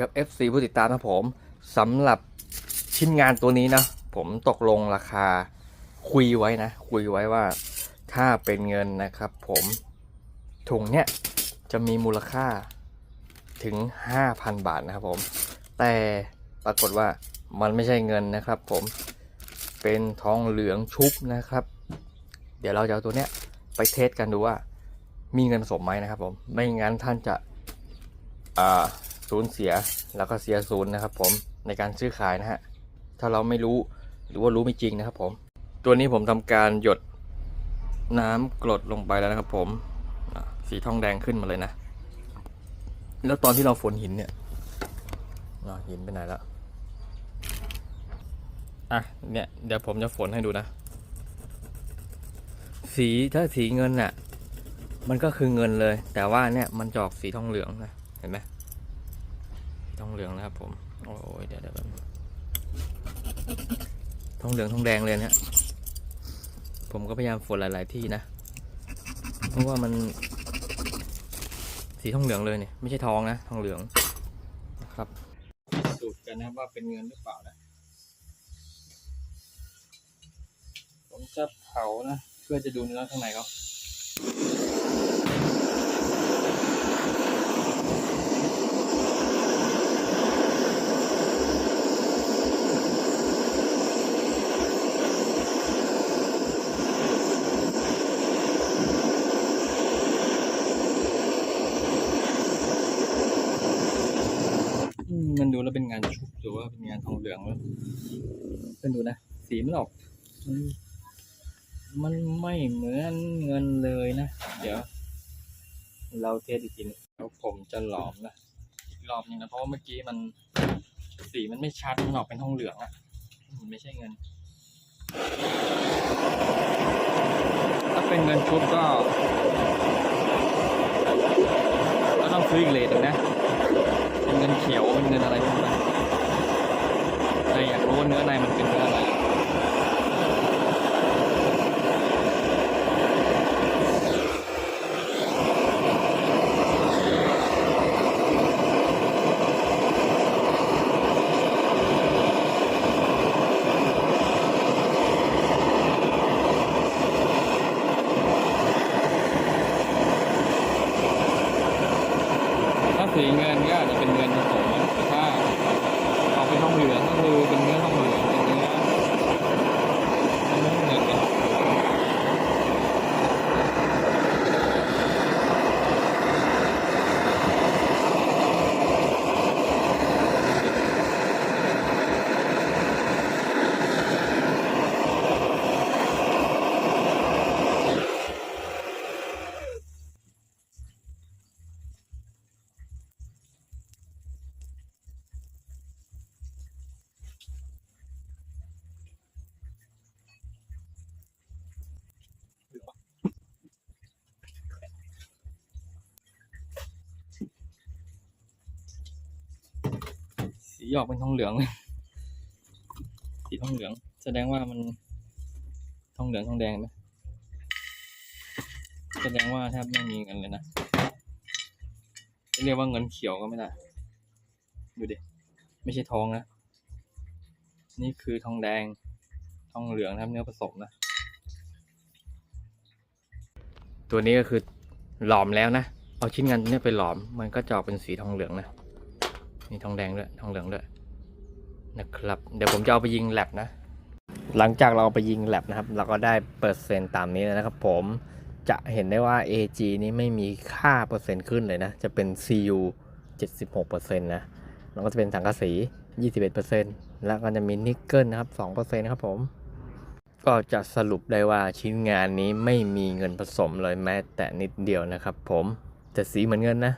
ครับ FC ผู้ติดตามนะผมสำหรับชิ้นงานตัวนี้นะ ผมตกลงราคาคุยไว้นะ คุยไว้ว่าถ้าเป็นเงินนะครับ ผมถุงเนี้ยจะมีมูลค่าถึง 5,000 บาทนะครับผมแต่ปรากฏว่ามันไม่ใช่เงินนะครับ ผมเป็นทองเหลืองชุบนะครับ เดี๋ยวเราจะเอาตัวเนี้ยไปเทสกันดูว่า มีเงินสมไหมนะครับ ผมไม่งั้นท่านจะอ่า สูญเสียแล้วก็เสียศูนย์นะครับผมในการซื้อขายนะฮะถ้าเราไม่รู้หรือว่ารู้ไม่จริงนะครับผม ตัวนี้ผมทำการหยดน้ำกรดลงไปแล้วนะครับ ผมสีทองแดงขึ้นมาเลยนะ แล้วตอนที่เราฝนหินเนี่ยหินไปไหนแล้วอะเนี่ยเดี๋ยวผมจะฝนให้ดูนะ สีถ้าสีเงินน่ะ มันก็คือเงินเลย แต่ว่าเนี่ยมันจอกสีทองเหลืองนะเห็นไหม เหลืองนะครับผม โอ้ยเดี๋ยวเดี๋ยวทองเหลืองทองแดงเลยนี่ยผมก็พยายามฝนหลาย ๆ ที่นะ เพราะว่ามัน สีทองเหลืองเลยเนี่ย ไม่ใช่ทองนะ ทองเหลืองนะครับสูตรกันนะว่าเป็นเงินหรือเปล่านะผมจะเผานะ เพื่อจะดูเนื้อข้างในเขา อืมมันดูแล้วเป็นงานชุบหรือ ว่าเป็นงานทองเหลืองแล้วเพื่อนดูนะ สีมันออก มันมันไม่เหมือนเงินเลยนะ เดี๋ยว เราเทสอีกทีหนึงแล้วผมจะหลอมนะอีกรอบหนึงนะ เพราะว่าเมื่อกี้มันสีมันไม่ชัด มันออกเป็นทองเหลืองอะ่ะมันไม่ใช่เงิน ถ้าเป็นเงินชุบก็ก็ต้องซื้ออีกเลทหนึ่งนะ เป็นเงินเขียว เป็นเงินอะไรพวกนั้นใคร อยากรู้ว่าเนื้อในมันเป็นเนื้ออะไรถ้าสีเงินก็อาจจะเป็นเงินผสมนะแต่ถ้าออกเป็นทองเหลืองก็คือเป็นเนื้อทองเหลืองเป็นเนื้อเป็นเนื้อเงินนะ สีออกเป็นทองเหลืองสีทองเหลือง แสดงว่ามันทองเหลืองทองแดงไหมแสดงว่าแทบไม่มีเงินเลยนะเรียกว่าเงินเขียวก็ไม่ได้ ดูดิ ไม่ใช่ทองนะ นี่คือทองแดง ทองเหลืองนะครับเนื้อผสมนะ ตัวนี้ก็คือหลอมแล้วนะ เอาชิ้นงานเนี้ยไปหลอม มันก็จะออกเป็นสีทองเหลืองนะ มีทองแดงด้วยทองเหลืองด้วยนะครับ เดี๋ยวผมจะเอาไปยิงแลบนะ หลังจากเราเอาไปยิงแลบนะครับ เราก็ได้เปอร์เซ็นต์ตามนี้แล้วนะครับ ผมจะเห็นได้ว่า AG นี้ไม่มีค่าเปอร์เซ็นต์ขึ้นเลยนะ จะเป็น CU 76%นะแล้วก็จะเป็นสังกะสี 21%แล้วก็จะมีนิกเกิลนะครับ 2%ครับผม ก็จะสรุปได้ว่าชิ้นงานนี้ไม่มีเงินผสมเลยแม้แต่นิดเดียวนะครับผมแต่สีเหมือนเงินนะ